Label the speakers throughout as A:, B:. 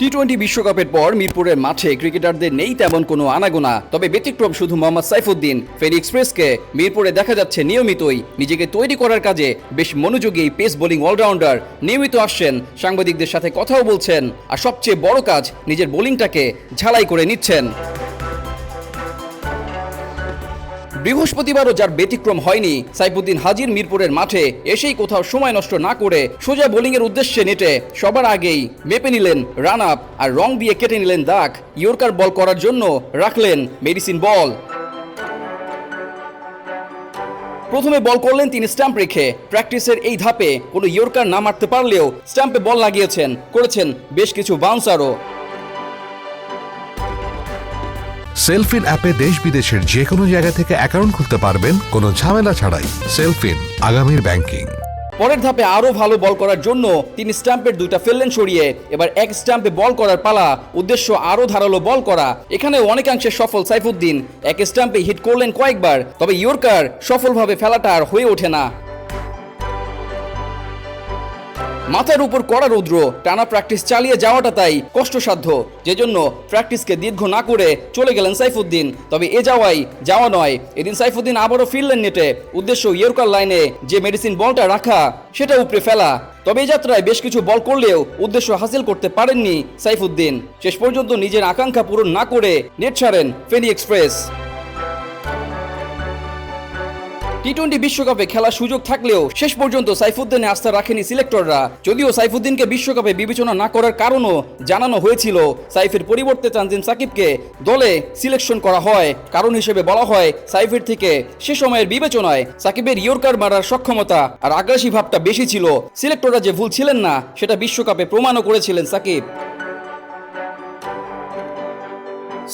A: T twenty বিশ্বকাপের পর মিরপুরের মাঠে ক্রিকেটারদের নেই তেমন কোনো আনাগোনা। তবে ব্যতিক্রম শুধু মোহাম্মদ সাইফুদ্দিন। ফেরি এক্সপ্রেসকে মিরপুরে দেখা যাচ্ছে নিয়মিতই। নিজেকে তৈরি করার কাজে বেশ মনোযোগী পেস বোলিং অলরাউন্ডার নিয়মিত আসছেন। সাংবাদিকদের সাথে কথাও বলছেন। আর সবচেয়ে বড় কাজ, নিজের বোলিংটাকে ঝালাই করে নিচ্ছেন। বৃহস্পতিবারও যার ব্যতিক্রম হয়নি, সাইফুদ্দিন হাজির মিরপুরের মাঠে এসেই কোথাও সময় নষ্ট না করে সোজা বোলিংয়ের উদ্দেশ্যে নেটে সবার আগেই মেপে নিলেন রান আপ আর রং দিয়ে কেটে নিলেন দাগ। ইয়র্কার বল করার জন্য রাখলেন মেডিসিন বল। প্রথমে বল করলেন তিনি স্ট্যাম্প রেখে। প্র্যাকটিসের এই ধাপে কোনো ইয়র্কার না মারতে পারলেও স্ট্যাম্পে বল লাগিয়েছেন, করেছেন বেশ কিছু বাউন্সারও
B: সেলফিন অ্যাপে দেশ বিদেশের যে কোনো জায়গা থেকে অ্যাকাউন্ট খুলতে পারবেন, কোনো ঝামেলা ছাড়াই। সেলফিন, আগামীর ব্যাংকিং
A: পরের ধাপে আরও ভালো বল করার জন্য তিনি স্ট্যাম্পের দুইটা ফেললেন সরিয়ে। এবার এক স্ট্যাম্পে বল করার পালা, উদ্দেশ্য আরও ধারালো বল করা। এখানে অনেকাংশে সফল সাইফুদ্দিন। এক স্ট্যাম্পে হিট করলেন কয়েকবার, তবে ইয়র্কার সফলভাবে ফেলাটা আর হয়ে ওঠে না। মাথার উপর কড়া রৌদ্র, টানা প্র্যাকটিস চালিয়ে যাওয়াটা তাই কষ্টসাধ্য। যেজন্য প্র্যাকটিসকে দীর্ঘ না করে চলে গেলেন সাইফুদ্দিন। তবে এ যাওয়াই যাওয়া নয়। এদিন সাইফুদ্দিন আবারও ফিরলেন নেটে। উদ্দেশ্য ইয়র্কার লাইনে যে মেডিসিন বলটা রাখা, সেটা উপরে ফেলা। তবে এই যাত্রায় বেশ কিছু বল করলেও উদ্দেশ্য হাসিল করতে পারেননি সাইফুদ্দিন। শেষ পর্যন্ত নিজের আকাঙ্ক্ষা পূরণ না করে নেট ছাড়েন ফেনি এক্সপ্রেস। টি টোয়েন্টি বিশ্বকাপে খেলার সুযোগ থাকলেও শেষ পর্যন্ত সাইফুদ্দিনে আস্থা রাখেনি সিলেক্টররা। যদিও সাইফুদ্দিনকে বিশ্বকাপে বিবেচনা না করার কারণও জানানো হয়েছিল, সাইফের পরিবর্তে তানজিম সাকিবকে দলে সিলেকশন করা হয়। কারণ হিসেবে বলা হয়, সাইফের থেকে সে সময়ের বিবেচনায় সাকিবের ইয়র্কার মারার সক্ষমতা আর আগ্রাসী ভাবটা বেশি ছিল। সিলেক্টররা যে ভুল ছিলেন না, সেটা বিশ্বকাপে প্রমাণও করেছিলেন সাকিব।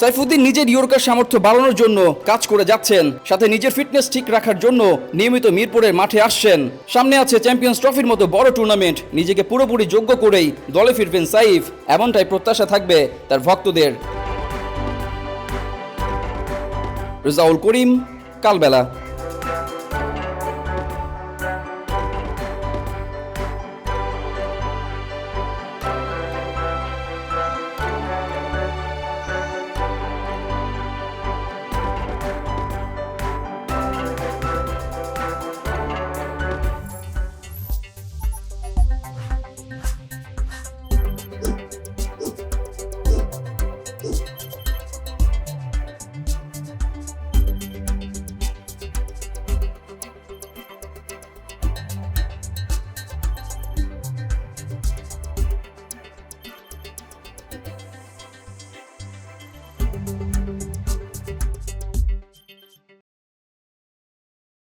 A: সাইফুদ্দিন নিজের ইয়র্কার সামর্থ্য বাড়ানোর জন্য কাজ করে যাচ্ছেন। সাথে নিজের ফিটনেস ঠিক রাখার জন্য নিয়মিত মিরপুরের মাঠে আসছেন। সামনে আছে চ্যাম্পিয়ন্স ট্রফির মতো বড় টুর্নামেন্ট। নিজেকে পুরোপুরি যোগ্য করেই দলে ফিরবেন সাইফ। এমনটাই প্রত্যাশা থাকবে তার ভক্তদের। রেজাউল করিম, কালবেলা। thank you